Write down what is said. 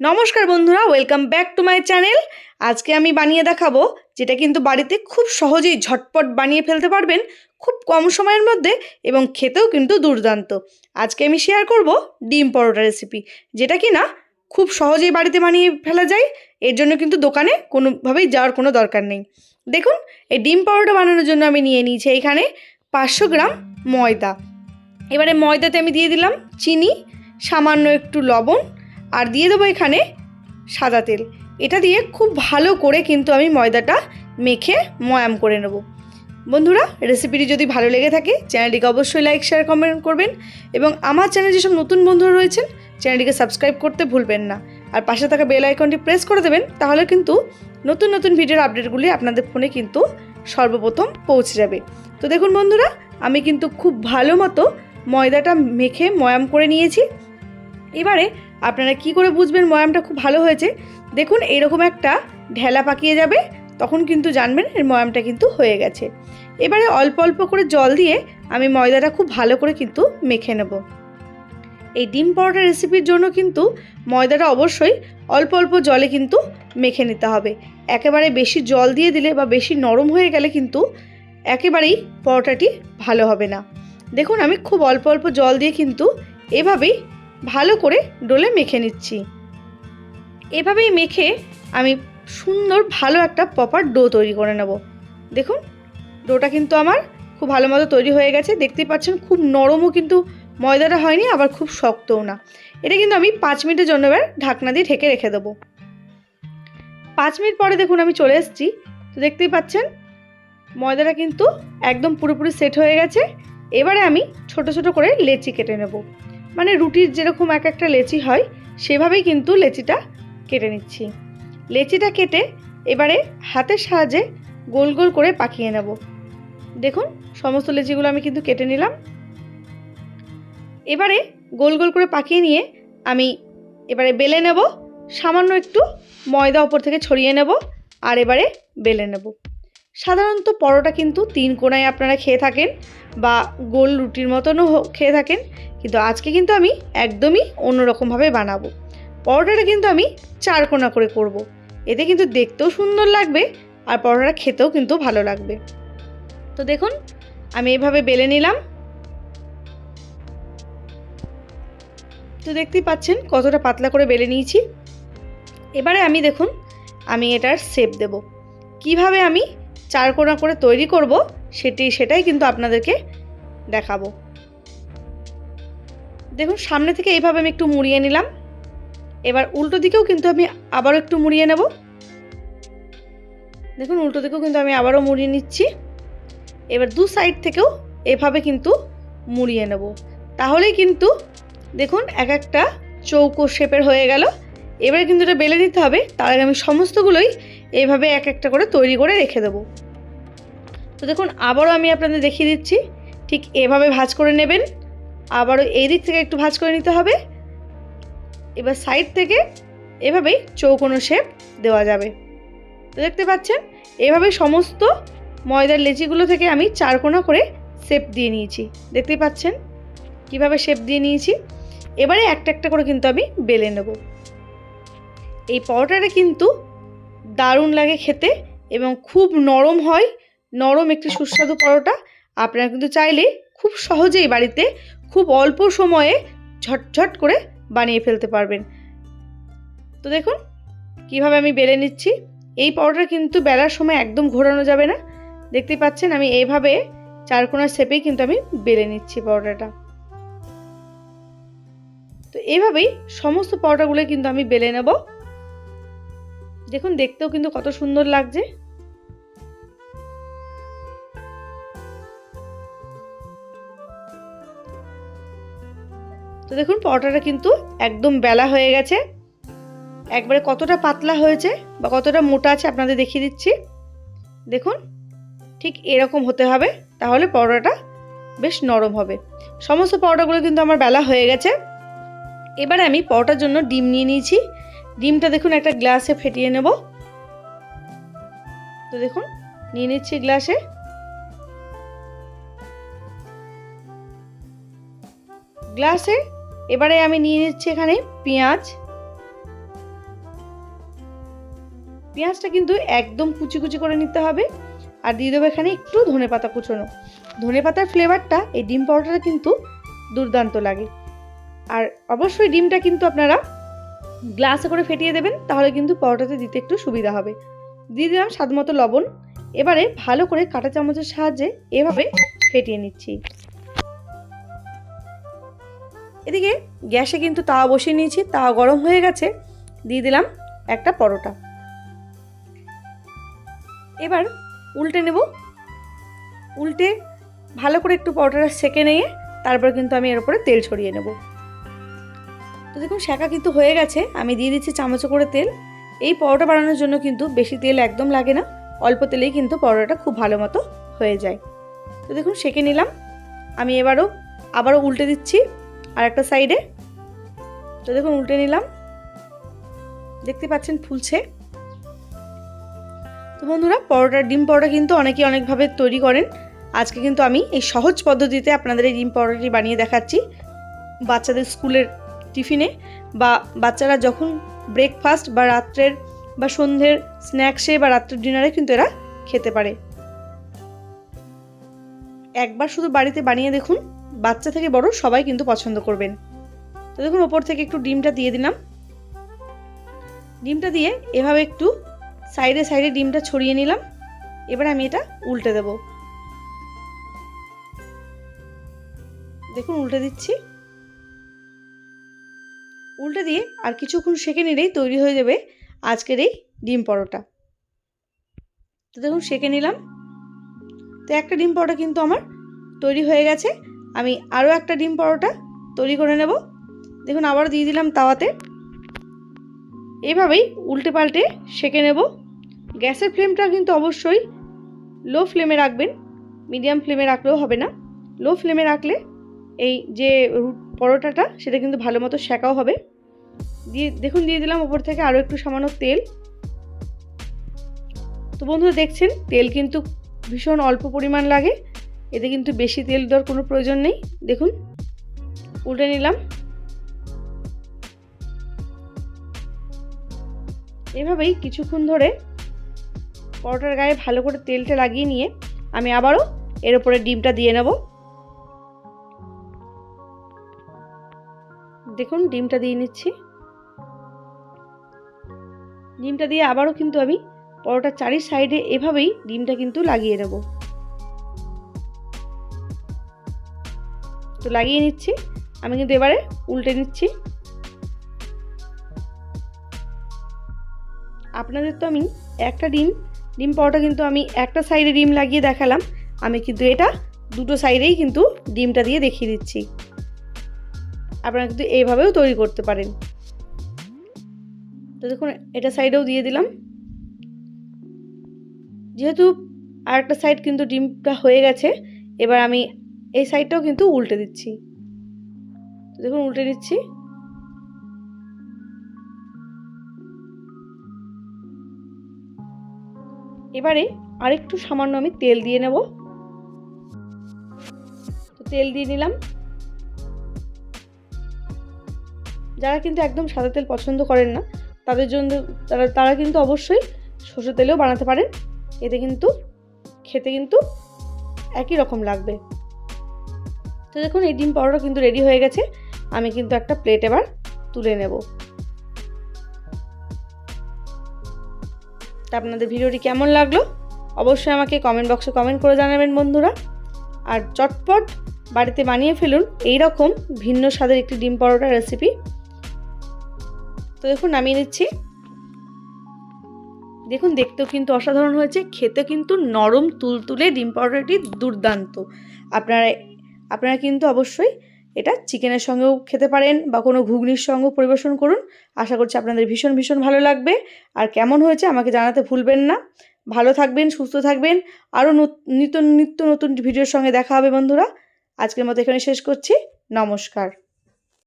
নমস্কার বন্ধুরা welcome back to my channel আজকে আমি বানিয়ে দেখাবো যেটা কিন্তু বাড়িতে খুব সহজেই ঝটপট বানিয়ে ফেলতে পারবেন, খুব কম সময়ের মধ্যে এবং খেতেও কিন্তু দুর্দান্ত। আজকে আমি শেয়ার করব ডিম পরোটা রেসিপি যেটা কি না খুব সহজেই বাড়িতে বানিয়ে ফেলা যায়, এর জন্য কিন্তু দোকানে কোনোভাবেই যাওয়ার কোনো দরকার নেই। দেখুন, এই ডিম পরোটা বানানোর জন্য আমি নিয়ে নিয়েছি এখানে পাঁচশো গ্রাম ময়দা। এবারে ময়দাতে আমি দিয়ে দিলাম চিনি, সামান্য একটু লবণ আর দিয়ে দেবো এখানে সাদা তেল। এটা দিয়ে খুব ভালো করে কিন্তু আমি ময়দাটা মেখে ময়াম করে নেব। বন্ধুরা রেসিপিটি যদি ভালো লেগে থাকে চ্যানেলটিকে অবশ্যই লাইক শেয়ার কমেন্ট করবেন এবং আমার চ্যানেলে যেসব নতুন বন্ধুরা রয়েছেন চ্যানেলটিকে সাবস্ক্রাইব করতে ভুলবেন না। আর পাশে থাকা বেল আইকনটি প্রেস করে দেবেন, তাহলে কিন্তু নতুন নতুন ভিডিওর আপডেটগুলি আপনাদের ফোনে কিন্তু সর্বপ্রথম পৌঁছে যাবে। তো দেখুন বন্ধুরা, আমি কিন্তু খুব ভালো মতো ময়দাটা মেখে ময়াম করে নিয়েছি। এবারে আপনারা কি করে বুঝবেন? ময়ামটা খুব ভালো হয়েছে। দেখুন, এরকম একটা ঢেলা পাকিয়ে যাবে, তখন কিন্তু জানবেন এর ময়ামটা কিন্তু হয়ে গেছে। এবারে অল্প অল্প করে জল দিয়ে আমি ময়দাটা খুব ভালো করে কিন্তু মেখে নেব। এই ডিম পরোটা রেসিপির জন্য কিন্তু ময়দাটা অবশ্যই অল্প অল্প জলে কিন্তু মেখে নিতে হবে। একেবারে বেশি জল দিয়ে দিলে বা বেশি নরম হয়ে গেলে কিন্তু একেবারেই পরোটাটি ভালো হবে না। দেখুন, আমি খুব অল্প অল্প জল দিয়ে কিন্তু এভাবেই ভালো করে ডোলে মেখে নিচ্ছি। এভাবেই মেখে আমি সুন্দর ভালো একটা প্রপার ডো তৈরি করে নেব। দেখুন ডোটা কিন্তু আমার খুব ভালো মতো তৈরি হয়ে গেছে। দেখতেই পাচ্ছেন, খুব নরমও কিন্তু ময়দাটা হয়নি, আবার খুব শক্তও না। এটা কিন্তু আমি পাঁচ মিনিটের জন্য এবার ঢাকনা দিয়ে ঢেকে রেখে দেবো। পাঁচ মিনিট পরে দেখুন আমি চলে এসেছি। তো দেখতেই পাচ্ছেন, ময়দাটা কিন্তু একদম পুরোপুরি সেট হয়ে গেছে। এবারে আমি ছোট ছোট করে লেচি কেটে নেব। মানে রুটির যেরকম এক একটা লেচি হয়, সেভাবেই কিন্তু লেচিটা কেটে নিচ্ছি। লেচিটা কেটে এবারে হাতের সাহায্যে গোল গোল করে পাকিয়ে নেব। দেখুন, সমস্ত লেচিগুলো আমি কিন্তু কেটে নিলাম। এবারে গোল গোল করে পাকিয়ে নিয়ে আমি এবারে বেলে নেব। সামান্য একটু ময়দা ওপর থেকে ছড়িয়ে নেব আর এবারে বেলে নেব। সাধারণত পরোটা কিন্তু তিন কোনায় আপনারা খেয়ে থাকেন বা গোল রুটির মতনও খেয়ে থাকেন। কিন্তু আজকে কিন্তু আমি একদমই অন্যরকমভাবে বানাবো। পরোটাটা কিন্তু আমি চার কোনা করে করব। এতে কিন্তু দেখতেও সুন্দর লাগবে আর পরোটাটা খেতেও কিন্তু ভালো লাগবে। তো দেখুন, আমি এভাবে বেলে নিলাম। তো দেখতেই পাচ্ছেন কতটা পাতলা করে বেলে নিয়েছি। এবারে আমি দেখুন, আমি এটার শেপ দেব। কীভাবে আমি চার কোনা করে তৈরি করব, সেটি সেটাই কিন্তু আপনাদেরকে দেখাবো। দেখুন, সামনে থেকে এইভাবে আমি একটু মুড়িয়ে নিলাম। এবার উল্টো দিকেও কিন্তু আমি আবারও একটু মুড়িয়ে নেব। দেখুন, উল্টো দিকেও কিন্তু আমি আবারও মুড়িয়ে নিচ্ছি। এবার দু সাইড থেকেও এভাবে কিন্তু মুড়িয়ে নেব। তাহলেই কিন্তু দেখুন, এক একটা চৌকো শেপের হয়ে গেল। এবারে কিন্তু এটা বেলে নিতে হবে। তার আগে আমি সমস্তগুলোই এইভাবে এক একটা করে তৈরি করে রেখে দেবো। তো দেখুন, আবারও আমি আপনাদের দেখিয়ে দিচ্ছি। ঠিক এভাবে ভাজ করে নেবেন। আবারও এই দিক থেকে একটু ভাজ করে নিতে হবে। এবার সাইড থেকে এভাবেই চৌকোনো শেপ দেওয়া যাবে। তো দেখতে পাচ্ছেন, এভাবে সমস্ত ময়দার লেচিগুলো থেকে আমি চারকোনা করে শেপ দিয়ে নিয়েছি। দেখতেই পাচ্ছেন, কীভাবে শেপ দিয়ে নিয়েছি। এবারে একটা একটা করে কিন্তু আমি বেলে নেব। এই পরোটাটা কিন্তু দারুণ লাগে খেতে এবং খুব নরম হয়। নরম একটি সুস্বাদু পরোটা। আপনারা কিন্তু চাইলে খুব সহজেই বাড়িতে খুব অল্প সময়ে ঝটঝট করে বানিয়ে ফেলতে পারবেন। তো দেখুন কীভাবে আমি বেলে নিচ্ছি। এই পরোটা কিন্তু বেলার সময় একদম ঘোরানো যাবে না। দেখতেই পাচ্ছেন আমি এইভাবে চারকোনার শেপেই কিন্তু আমি বেলে নিচ্ছি পরোটাটা। তো এইভাবেই সমস্ত পরোটাগুলো কিন্তু আমি বেলে নেব। দেখুন দেখতেও কিন্তু কত সুন্দর লাগছে। তো দেখুন, পরোটাটা কিন্তু একদম বেলা হয়ে গেছে। একবারে কতটা পাতলা হয়েছে বা কতটা মোটা আছে আপনাদের দেখিয়ে দিচ্ছি। দেখুন, ঠিক এরকম হতে হবে, তাহলে পরোটাটা বেশ নরম হবে। সমস্ত পরোটাগুলো কিন্তু আমার বেলা হয়ে গেছে। এবারে আমি পরোটার জন্য ডিম নিয়ে নিয়েছি। ডিমটা দেখুন, একটা গ্লাসে ফেটিয়ে নেব। তো দেখুন, নিয়ে নিচ্ছি গ্লাসে। গ্লাসে এবারে আমি নিয়ে নিচ্ছি এখানে পেঁয়াজ। পেঁয়াজটা কিন্তু একদম কুচি কুচি করে নিতে হবে। আর দিয়ে দেবো এখানে একটু ধনে পাতা কুচোনো। ধনে পাতার ফ্লেভারটা এই ডিম পরোটাটা কিন্তু দুর্দান্ত লাগে। আর অবশ্যই ডিমটা কিন্তু আপনারা গ্লাসে করে ফেটিয়ে দেবেন, তাহলে কিন্তু পরোটাতে দিতে একটু সুবিধা হবে। দিয়ে দিলাম স্বাদ মতো লবণ। এবারে ভালো করে কাঁটা চামচের সাহায্যে এভাবে ফেটিয়ে নিচ্ছি। এদিকে গ্যাসে কিন্তু তাওয়া বসিয়ে নিয়েছি, তাওয়া গরম হয়ে গেছে। দিয়ে দিলাম একটা পরোটা। এবার উল্টে নেব। উল্টে ভালো করে একটু পরোটাটা সেকে নিয়ে তারপর কিন্তু আমি এর উপরে তেল ছড়িয়ে নেব। তো দেখুন শাঁকা কিন্তু হয়ে গেছে। আমি দিয়ে দিচ্ছি চামচে করে তেল। এই পরোটা বানানোর জন্য কিন্তু বেশি তেল একদম লাগে না। অল্প তেলেই কিন্তু পরোটাটা খুব ভালো মতো হয়ে যায়। তো দেখুন, সেকে নিলাম। আমি এবারও আবারও উল্টে দিচ্ছি। আর একটা সাইডে, তো দেখুন উল্টে নিলাম। দেখতে পাচ্ছেন ফুলছে। তো বন্ধুরা, পরোটা, ডিম পরোটা কিন্তু অনেকে অনেকভাবে তৈরি করেন। আজকে কিন্তু আমি এই সহজ পদ্ধতিতে আপনাদের এই ডিম পরোটাটি বানিয়ে দেখাচ্ছি বাচ্চাদের স্কুলের টিফিনে বা বাচ্চারা যখন ব্রেকফাস্ট বা রাত্রের বা সন্ধ্যের স্ন্যাক্সে বা রাত্রের ডিনারে কিন্তু এরা খেতে পারে। একবার শুধু বাড়িতে বানিয়ে দেখুন। বাচ্চা থেকে বড় সবাই কিন্তু পছন্দ করবেন। তো দেখুন, ওপর থেকে একটু ডিমটা দিয়ে দিলাম। ডিমটা দিয়ে এভাবে একটু সাইডে সাইডে ডিমটা ছড়িয়ে নিলাম। এবার আমি এটা উল্টে দেব। দেখুন, উল্টে দিচ্ছি। উল্টে দিয়ে আর কিছুক্ষণ সেঁকে নিলেই তৈরি হয়ে যাবে আজকের এই ডিম পরোটা। তো দেখুন, সেঁকে নিলাম। তো একটা ডিম পরোটা কিন্তু আমার তৈরি হয়ে গেছে। আমি আরও একটা ডিম পরোটা তৈরি করে নেব। দেখুন আবার দিয়ে দিলাম তাওয়াতে। এভাবেই উল্টে পাল্টে সেঁকে নেব। গ্যাসের ফ্লেমটা কিন্তু অবশ্যই লো ফ্লেমে রাখবেন। মিডিয়াম ফ্লেমে রাখলেও হবে না। লো ফ্লেমে রাখলে এই যে পরোটাটা, সেটা কিন্তু ভালো মতো শেখাও হবে। দিয়ে, দেখুন, দিয়ে দিলাম ওপর থেকে আরও একটু সামান্য তেল। তো বন্ধুরা, দেখছেন, তেল কিন্তু ভীষণ অল্প পরিমাণ লাগে। এতে কিন্তু বেশি তেল দেওয়ার কোনো প্রয়োজন নেই। দেখুন, উল্টে নিলাম। এভাবেই কিছুক্ষণ ধরে পরোটার গায়ে ভালো করে তেলটা লাগিয়ে নিয়ে আমি আবারও এর উপরে ডিমটা দিয়ে নেব। দেখুন, ডিমটা দিয়ে নিচ্ছি। ডিমটা দিয়ে আবারও কিন্তু আমি পরোটার চারি সাইডে এভাবেই ডিমটা কিন্তু লাগিয়ে নেব। তো লাগিয়ে নিচ্ছি। আমি কিন্তু এবারে উল্টে নিচ্ছি। আপনাদের তো আমি একটা ডিম ডিম পরোটা কিন্তু আমি একটা সাইডে ডিম লাগিয়ে দেখালাম। আমি কিন্তু এটা দুটো সাইডেই কিন্তু ডিমটা দিয়ে দেখিয়ে দিচ্ছি। আপনারা কিন্তু এইভাবেও তৈরি করতে পারেন। তো দেখুন, এটা সাইডেও দিয়ে দিলাম। যেহেতু আর একটা সাইড কিন্তু ডিমটা হয়ে গেছে, এবার আমি এই সাইডটাও কিন্তু উল্টে দিচ্ছি। দেখুন, উল্টে দিচ্ছি। এবারে আরেকটু সামান্য আমি তেল দিয়ে নেব। তো তেল দিয়ে নিলাম। যারা কিন্তু একদম সাদা তেল পছন্দ করেন না, তাদের জন্য, তারা তারা কিন্তু অবশ্যই সর্ষের তেলেও বানাতে পারেন। এতে কিন্তু খেতে কিন্তু একই রকম লাগবে। তো দেখুন, এই ডিম পরোটা কিন্তু রেডি হয়ে গেছে। আমি কিন্তু একটা প্লেট এবার তুলে নেব। তা আপনাদের ভিডিওটি কেমন লাগল? অবশ্যই আমাকে কমেন্ট বক্সে কমেন্ট করে জানাবেন বন্ধুরা। আর চটপট বাড়িতে বানিয়ে ফেলুন এই রকম ভিন্ন স্বাদের একটি ডিম পরোটা রেসিপি তো দেখুন, নামিয়ে নিচ্ছি। দেখুন, দেখতেও কিন্তু অসাধারণ হয়েছে। খেতে কিন্তু নরম, তুলতুলে ডিম পরোটাটি দুর্দান্ত। আপনারা আপনারা কিন্তু অবশ্যই এটা চিকেনের সঙ্গেও খেতে পারেন বা কোনো ঘুগনির সঙ্গেও পরিবেশন করুন। আশা করছি আপনাদের ভীষণ ভীষণ ভালো লাগবে। আর কেমন হয়েছে আমাকে জানাতে ভুলবেন না। ভালো থাকবেন, সুস্থ থাকবেন। আরও নিত্য নিত্য নতুন ভিডিওর সঙ্গে দেখা হবে বন্ধুরা। আজকের মতো এখানে শেষ করছি। নমস্কার।